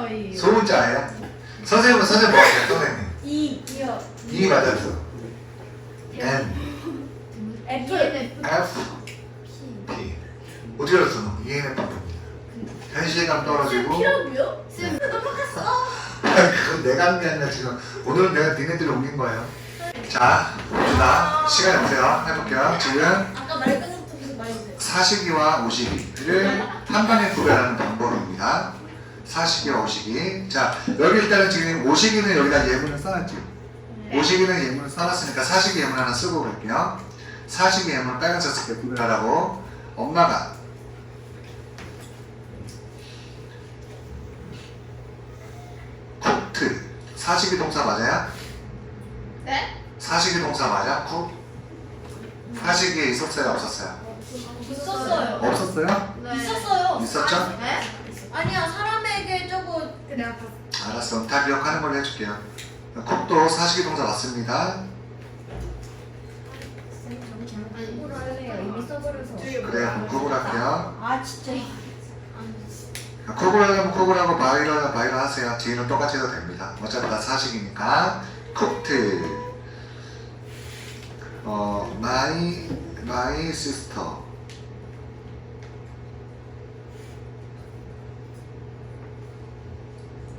소문자예요. 소문자예요? 선생님은 선생님 뭐 하세요? 선생님. 이 이요. E 맞았어. N, 애플. F, P. 어떻게 알았어? 너? ENFP입니다. 현실감 떨어지고. 피라고요? 쌤 넘어갔어. 그건 내가 한 게 아니라 지금 오늘은 내가 니네들이 옮긴 거예요. 자, 봅시다. 시간 없어요. 해볼게요. 지금 아까 말 끊었던 계속 말해주세요. 사시기와 오시기를 한 방에 구별하는 방법입니다. 사시기와 오시기. 자, 여기 일단은 지금 오시기는 여기다 예문을 써놨죠. 오시기는 예문을 써놨으니까 사시기 예문 하나 쓰고 갈게요. 사시기 예문 빨간색 쓸게 구별하라고 엄마가 쿡트 사시기 동사 맞아요? 네? 사시기 동사 맞아? 쿡? 사시기에 있었어요? 없었어요? 있었어요. 없었어요? 있었어요. 있었죠? 네? 아니야 사람 알았어. 다 기억하는 걸로 해줄게요. 쿡도 사시기 동사 맞습니다. 이미 써버려서. 그래, 그럼 쿡을 할게요. 아 진짜. 쿡을 하려면 쿡을 하고 바이럴 바이럴 하세요. 뒤는 똑같이 해도 됩니다. 어차피 다 사식이니까. 쿡트. 어, my sister.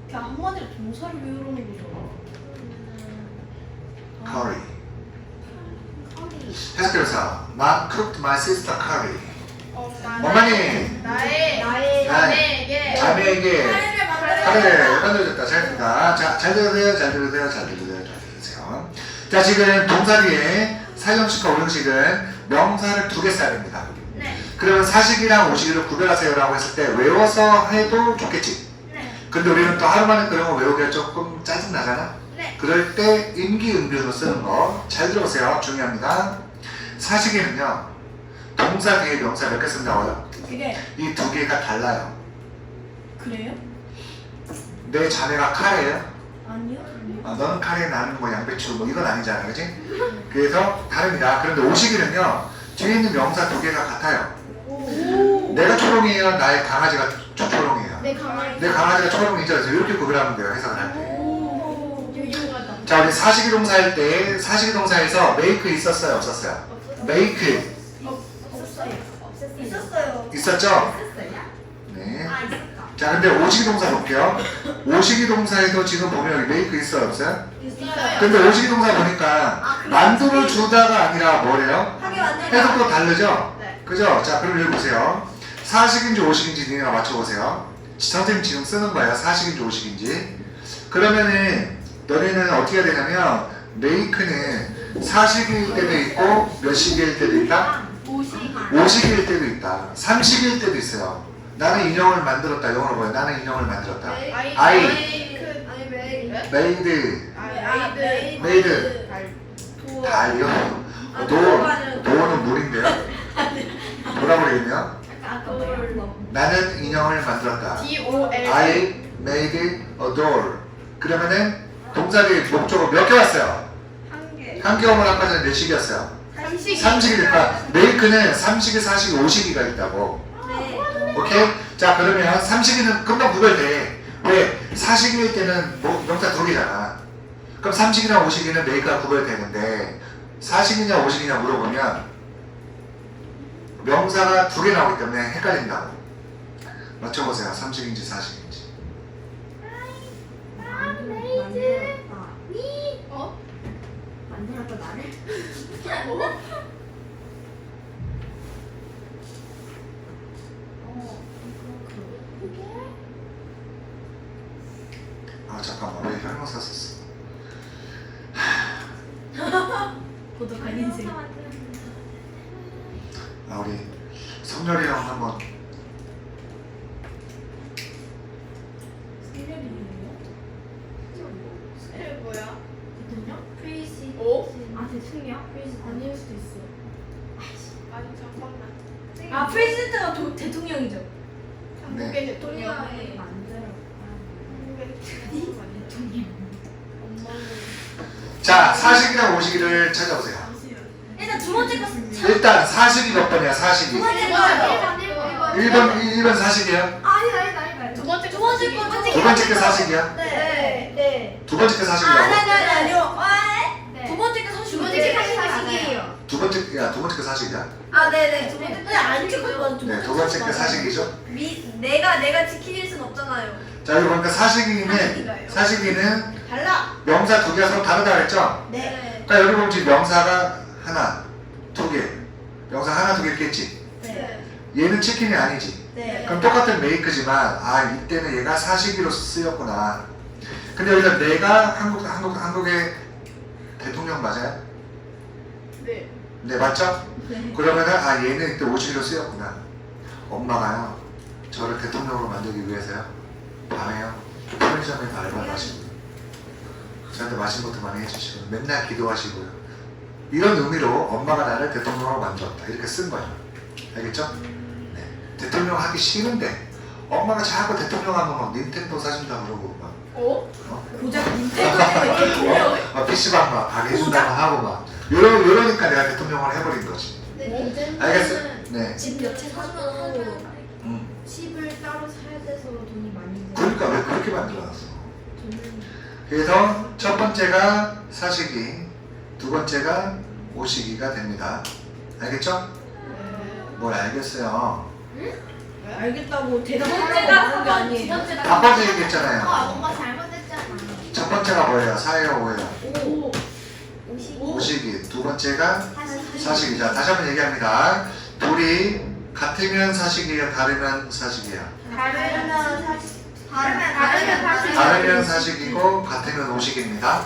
그냥 한마디로 동사를 외우는 거잖아. curry. 해석해서 Ma cooked my sister curry. 어머니, 나의 나의 나의 자매에게 자매에게 카레를 만들어. 카레를 만들어줬다. 잘 듣다. 자, 잘 들으세요. 잘 들으세요. 잘 들으세요. 잘 들으세요. 자, 지금 동사 뒤에 사형식과 오형식은 명사를 두 개 써야 됩니다. 네. 그러면 사식이랑 오식이를 구별하세요라고 했을 때 외워서 해도 좋겠지. 네. 근데 우리는 또 하루 만에 그런 거 외우기가 조금 짜증 나잖아. 네. 그럴 때 임기응변으로 쓰는 거 잘 들어보세요. 중요합니다. 사식에는요 동사 뒤에 명사 몇 개 쓴다고요? 그게 이두 개가 달라요. 그래요? 내 자매가 카레예요. 아니요. 아, 너는 카레 나는 뭐 양배추 뭐 이건 아니잖아, 그지? 그래서 다릅니다. 그런데 오식이는요 뒤에 있는 명사 두 개가 같아요. 오. 내가 초롱이에요, 나의 강아지가. 내 강아지. 내 강아지가 초롱이죠. 그래서 이렇게 구별하면 돼요, 해석을 할 때. 오. 유용하다. 자, 우리 사식이 동사 할 때 사식이 동사에서 make 있었어요, 없었어요? make 없었어요. 없었어요. 있었어요. 있었죠? 있었어요? 네. 아 있었다. 자, 근데 오식이 동사 볼게요. 오식이 동사에도 지금 보면 여기 make 있어요, 없어요? 있어요. 근데 오식이 동사 보니까 아? 만들어 주다가 아니라 뭐래요? 하게 만들다. 해석도 다르죠? 네. 그죠? 자, 그럼 여기 보세요. 사식인지 오식인지 니네가 맞춰보세요. 선생님 지금 쓰는 거예요. 사식인지 오식인지. 그러면은 너네는 어떻게 해야 되냐면 메이크는 사식일 때도 있고 몇 식일 때도 있다? 오식일 때도 있다. 삼식일 때도 있어요. 나는 인형을 만들었다. 영어로 뭐야? 나는 인형을 만들었다. 아이. 아이. 아이 메이. 메이드, 아 메이드. 달요. 도어가는- 노는 물인데요. 뭐라 그러겠네요? 아까 뭐야? 나는 인형을 만들었다. D O L. I made a doll. 그러면은 동사의 목적어 몇 개 왔어요? 한 개. 한 경험을 아까 전에 몇 식이었어요? 삼식. 삼식이니까 메이크는 삼식이, 사식이, 오식이가 있다고. 네. 오케이? 자 그러면 삼식이는 금방 구별돼. 왜? 사식일 때는 뭐, 명사 두 개잖아. 그럼 삼식이나 오식이는 메이크가 구별되는데 사식이냐 오식이냐 물어보면 명사가 두 개 나오기 때문에 헷갈린다고. 맞춰보세요. 삼식인지 사식인지. 만들었다. 니. 어? 만들었다 나를? 뭐? 어, 그게? 아 잠깐만 왜 혈모사 썼어? 고독한 인생. 아 우리 성렬이 형 한번 생일이에요? 생일 뭐야? 대통령? 프리시. 오? 아 대통령? 프리시 아닐 수도 있어. 아니 잠깐만. 아 프레시드가 도- 대통령이죠. 한국의 네. 대통령이 만들어. 한국의 대통령. 엄마는 자 사식이랑 오식이를 찾아보세요. 일단 두 번째 거 참. 일단 사식이 몇 번이야 두 사식이? 번째 거. 1번 1번 1번 사식이에요? 아니 아니 아니 아니. 두 번째 두 번째 거 두 번째 두두 번째 게 사식이야? 네. 네. 두 번째 게 아, 네, 사식이라고? 네, 네, 아니요. 네. 두 번째 게 사실 두 번째 게 사실이에요. 두 번째 야 두 번째 게 사식이야? 아, 네, 네. 두 번째 게안 찍을 건 네, 두 번째 게 사식이죠. 미, 내가 내가 지킬 순 없잖아요. 자, 여기 보니까 사식이가요. 사식이는 달라. 명사 두 개가 서로 다르다 그랬죠? 네. 그러니까 여기 보면 지금 명사가 하나, 두 개. 명사 하나, 두개 있겠지. 네. 얘는 치킨이 아니지. 네. 그럼 똑같은 메이크지만 아 이때는 얘가 사시기로 쓰였구나. 근데 여기서 내가 한국 한국 한국의 대통령 맞아요? 네. 네 맞죠? 네. 그러면은 아 얘는 이때 오시기로 쓰였구나. 엄마가요 저를 대통령으로 만들기 위해서요 밤에요 편의점에서 알바를 하시고 저한테 맛있는 것도 많이 해주시고 맨날 기도하시고요. 이런 의미로 엄마가 나를 대통령으로 만들었다 이렇게 쓴 거예요. 알겠죠? 네. 대통령 하기 싫은데 엄마가 자꾸 대통령 하면 막 닌텐도 사준다 그러고 막 어? 고작 닌텐도 때문에 대통령. 어, 막 PC방 막 가게 해준다고 하고 막 요러, 요러니까 내가 대통령을 해버린 거지 네. 이제는 알겠어요? 네 집 몇채 사주면 음. 집을 따로 사야 돼서 돈이 많이 들어요. 그러니까 왜 그렇게 만들어놨어 저는 그래서 첫 번째가 사시기 두 번째가 오시기가 됩니다 알겠죠? 뭘 알겠어요 알겠다고 두 대답하라고 번째가 말한 게 아니에요. 아빠도 얘기했잖아요 뭔가 잘못했잖아. 첫 번째가 뭐예요? 사예요 오예요? 오. 오시기 두 번째가 사실. 사식이자 다시 한번 얘기합니다 둘이 같으면 사식이에요 다르면 사식이에요 다르면 사실. 다르면 다르면 사실. 다르면 사식이고 같으면 오식입니다.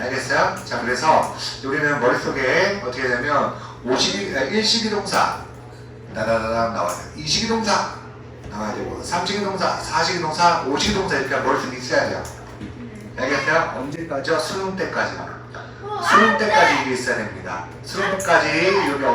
알겠어요? 자 그래서 우리는 머릿속에 어떻게 되면 오식이 아, 일식이 동사 나다다다 나와야 돼요. 이식이 동사 나와야 되고 삼식이 동사, 사식이 동사, 오식이 동사 이렇게 머릿속에 있어야 돼요. 알겠어요? 언제까지요? 수능 때까지. 수능 때까지 있어야 됩니다. 수능 때까지 여기